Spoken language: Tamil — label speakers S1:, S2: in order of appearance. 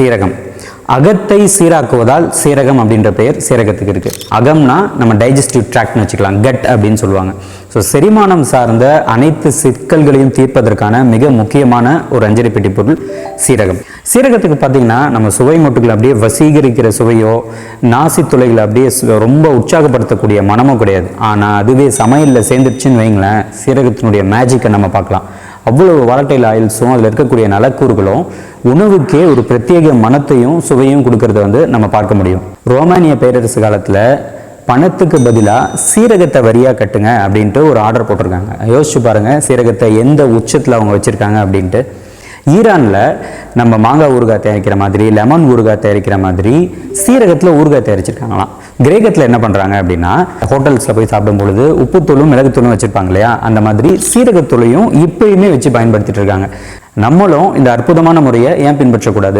S1: சீரகம். அகத்தை சீராக்குவதால் சீரகம் அப்படின்ற பெயர் சீரகத்துக்கு இருக்குது அகம்னா நம்ம டைஜஸ்டிவ் ட்ராக்ட்னு வச்சுக்கலாம். கட் அப்படின்னு சொல்லுவாங்க. ஸோ செரிமானம் சார்ந்த அனைத்து சிக்கல்களையும் தீர்ப்பதற்கான மிக முக்கியமான ஒரு அஞ்சரி பெட்டி பொருள் சீரகம். சீரகத்துக்கு பார்த்தீங்கன்னா நம்ம சுவை மொட்டுகள் அப்படியே வசீகரிக்கிற சுவையோ நாசி துளைகளை அப்படியே ரொம்ப உற்சாகப்படுத்தக்கூடிய மனமோ கிடையாது. ஆனால் அதுவே சமையலில் சேர்ந்துருச்சுன்னு வைங்களேன் சீரகத்தினுடைய மேஜிக்கை நம்ம பார்க்கலாம். அவ்வளவு வாலட்டைல் ஆயில்ஸும் அதில் இருக்கக்கூடிய நலக்கூறுகளும் உணவுக்கே ஒரு பிரத்யேக மனத்தையும் சுவையும் கொடுக்கறத வந்து நம்ம பார்க்க முடியும். ரோமானிய பேரரசு காலத்தில் பணத்துக்கு பதிலாக சீரகத்தை வரியாக கட்டுங்க அப்படின்ட்டு ஒரு ஆர்டர் போட்டிருக்காங்க. யோசிச்சு பாருங்க சீரகத்தை எந்த உச்சத்தில் அவங்க வச்சுருக்காங்க அப்படின்ட்டு. ஈரானில் நம்ம மாங்காய் ஊறுகாய் தயாரிக்கிற மாதிரி லெமன் ஊறுகாய் தயாரிக்கிற மாதிரி சீரகத்தில் ஊறுகாய் தயாரிச்சிருக்காங்களாம். கிரேக்கத்தில் என்ன பண்ணுறாங்க அப்படின்னா ஹோட்டல்ஸில் போய் சாப்பிடும் பொழுது உப்புத்தூளும் மிளகுத்தூளும் வச்சுருப்பாங்க இல்லையா? அந்த மாதிரி சீரகத்தூளையும் இப்பயுமே வச்சு பயன்படுத்திட்டு இருக்காங்க. நம்மளும் இந்த அற்புதமான முறையை ஏன் பின்பற்றக்கூடாது?